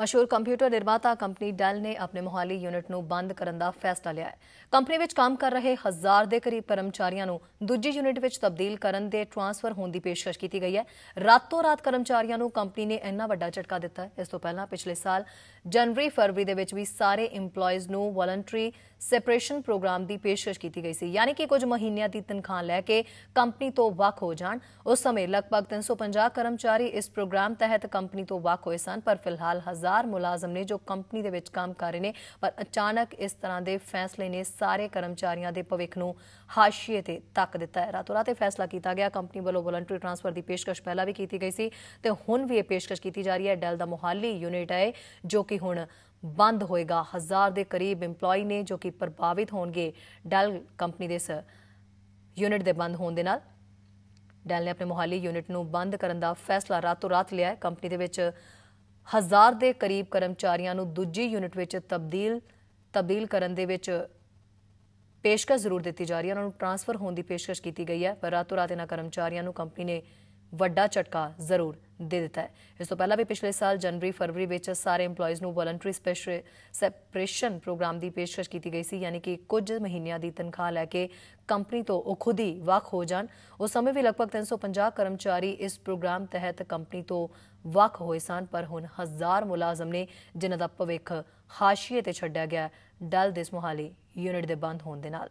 ਮਸ਼ਹੂਰ ਕੰਪਿਊਟਰ ਨਿਰਮਾਤਾ company Dell ਨੇ ਆਪਣੇ ਮੋਹਾਲੀ ਯੂਨਿਟ ਨੂੰ ਬੰਦ ਕਰਨ ਦਾ ਫੈਸਲਾ ਲਿਆ ਹੈ। ਕੰਪਨੀ ਵਿੱਚ ਕੰਮ ਕਰ ਰਹੇ ਹਜ਼ਾਰ ਦੇ ਕਰੀਬ ਕਰਮਚਾਰੀਆਂ ਨੂੰ ਦੂਜੀ ਯੂਨਿਟ ਵਿੱਚ ਤਬਦੀਲ ਕਰਨ ਦੇ ਟ੍ਰਾਂਸਫਰ ਹੋਣ ਦੀ ਪੇਸ਼ਕਸ਼ ਕੀਤੀ ਗਈ ਹੈ। ਰਾਤੋਂ ਰਾਤ ਕਰਮਚਾਰੀਆਂ ਨੂੰ ਕੰਪਨੀ ਨੇ ਇੰਨਾ ਵੱਡਾ ਝਟਕਾ ਦਿੱਤਾ ਇਸ ਤੋਂ ਪਹਿਲਾਂ ਪਿਛਲੇ ਸਾਲ ਜਨਵਰੀ ਫਰਵਰੀ ਦੇ ਵਿੱਚ ਵੀ ਸਾਰੇ EMPLOYEES ਨੂੰ ਵਲੰਟਰੀ ਸੈਪਰੇਸ਼ਨ ਪ੍ਰੋਗਰਾਮ ਦੀ ਪੇਸ਼ਕਸ਼ ਕੀਤੀ ਗਈ ਸੀ। ਯਾਨੀ ਕਿ ਕੁਝ ਮਹੀਨਿਆਂ ਦੀ ਤਨਖਾਹ ਲੈ ਕੇ ਕੰਪਨੀ ਤੋਂ ਵੱਖ ਹੋ ਜਾਣ। ਉਸ ਸਮੇਂ ਲਗਭਗ 350 ਕਰਮਚਾਰੀ ਇਸ ਪ੍ਰੋਗਰਾਮ ਤਹਿਤ ਕੰਪਨੀ ਤੋਂ ਵੱਖ ਹੋਏ ਸਨ, ਪਰ ਫਿਲਹਾਲ ਹਜ਼ਾਰ ਮੁਲਾਜ਼ਮ ਨੇ ਜੋ ਕੰਪਨੀ ਦੇ ਵਿੱਚ ਕੰਮ ਕਰ ਰਹੇ ਨੇ, ਪਰ ਅਚਾਨਕ ਇਸ ਤਰ੍ਹਾਂ ਦੇ ਫੈਸਲੇ ਨੇ ਸਾਰੇ ਕਰਮਚਾਰੀਆਂ ਦੇ ਭਵਿੱਖ ਨੂੰ ਹਾਸ਼ੀਏ ਤੇ ਤੱਕ ਦਿੱਤਾ ਹੈ। ਰਾਤੋਂ ਰਾਤ ਇਹ ਫੈਸਲਾ ਕੀਤਾ ਗਿਆ। ਕੰਪਨੀ ਵੱਲੋਂ ਵੋਲੰਟਰੀ ਟ੍ਰਾਂਸਫਰ ਦੀ ਪੇਸ਼ਕਸ਼ ਪਹਿਲਾਂ ਵੀ ਕੀਤੀ ਗਈ ਸੀ ਤੇ ਹੁਣ ਵੀ ਇਹ ਪੇਸ਼ਕਸ਼ ਕੀਤੀ ਜਾ ਰਹੀ ਹੈ। ਡੈਲ ਦਾ ਮੋਹਾਲੀ ਯੂਨਿਟ ਹੈ, ਜੋ ਕਿ ਹੁਣ ਬੰਦ ਹੋਏਗਾ। ਹਜ਼ਾਰ ਦੇ ਕਰੀਬ EMPLOYE ਨੇ ਜੋ ਕਿ ਪ੍ਰਭਾਵਿਤ ਹੋਣਗੇ, ਡੈਲ ਕੰਪਨੀ ਦੇ ਇਸ ਯੂਨਿਟ ਦੇ ਬੰਦ ਹੋਣ ਦੇ ਨਾਲ। ਡੈਲ ਨੇ ਆਪਣੇ ਮੋਹਾਲੀ ਯੂਨਿਟ ਨੂੰ ਬੰਦ ਕਰਨ ਦਾ ਫੈਸਲਾ ਰਾਤੋਂ ਰਾਤ ਲਿਆ ਹੈ। ਕੰਪਨੀ ਦੇ ਵਿੱਚ ਹਜ਼ਾਰ ਦੇ ਕਰੀਬ ਕਰਮਚਾਰੀਆਂ ਨੂੰ ਦੂਜੀ ਯੂਨਿਟ ਵਿੱਚ ਤਬਦੀਲ ਤਬਦੀਲ ਕਰਨ ਦੇ ਵਿੱਚ ਪੇਸ਼ਕਸ਼ ਜ਼ਰੂਰ ਦਿੱਤੀ ਜਾ ਰਹੀ ਹੈ। ਉਹਨਾਂ ਨੂੰ ਟ੍ਰਾਂਸਫਰ ਹੋਣ ਦੀ ਪੇਸ਼ਕਸ਼ ਕੀਤੀ ਗਈ ਹੈ। ਪਰ ਰਾਤੋਂ ਰਾਤ ਇਹਨਾਂ ਕਰਮਚਾਰੀਆਂ ਨੂੰ ਕੰਪਨੀ ਨੇ ਵੱਡਾ ਝਟਕਾ ਜ਼ਰੂਰ ਦੇ ਦਿੱਤਾ ਹੈ। ਇਸ ਤੋਂ ਪਹਿਲਾਂ ਵੀ ਪਿਛਲੇ ਸਾਲ ਜਨਵਰੀ, ਫਰਵਰੀ ਵਿੱਚ ਸਾਰੇ EMPLOYEES ਨੂੰ ਵੋਲੰਟਰੀ ਸੈਪਰੇਸ਼ਨ ਪ੍ਰੋਗਰਾਮ ਦੀ ਪੇਸ਼ਕਸ਼ ਕੀਤੀ ਗਈ ਸੀ, ਯਾਨੀ ਕਿ ਕੁਝ ਮਹੀਨਿਆਂ ਦੀ ਤਨਖਾਹ ਲੈ ਕੇ ਕੰਪਨੀ ਤੋਂ ਉਹ ਖੁਦ ਹੀ ਵੱਖ ਹੋ ਜਾਣ। ਉਸ ਸਮੇਂ ਵੀ ਲਗਭਗ 350 ਕਰਮਚਾਰੀ ਇਸ ਪ੍ਰੋਗਰਾਮ ਤਹਿਤ ਕੰਪਨੀ ਤੋਂ ਵੱਖ ਹੋਏ ਸਨ, ਪਰ ਹੁਣ ਹਜ਼ਾਰ ਮੁਲਾਜ਼ਮ ਨੇ ਜਿਨ੍ਹਾਂ ਦਾ ਭਵਿੱਖ ਹਾਸ਼ੀਏ ਤੇ ਛੱਡਿਆ ਗਿਆ ਡਲ ਦਿਸ ਮੁਹਾਲੀ, ਯੂਨਿਟ ਦੇ ਬੰਦ ਹੋਣ ਦੇ ਨਾਲ।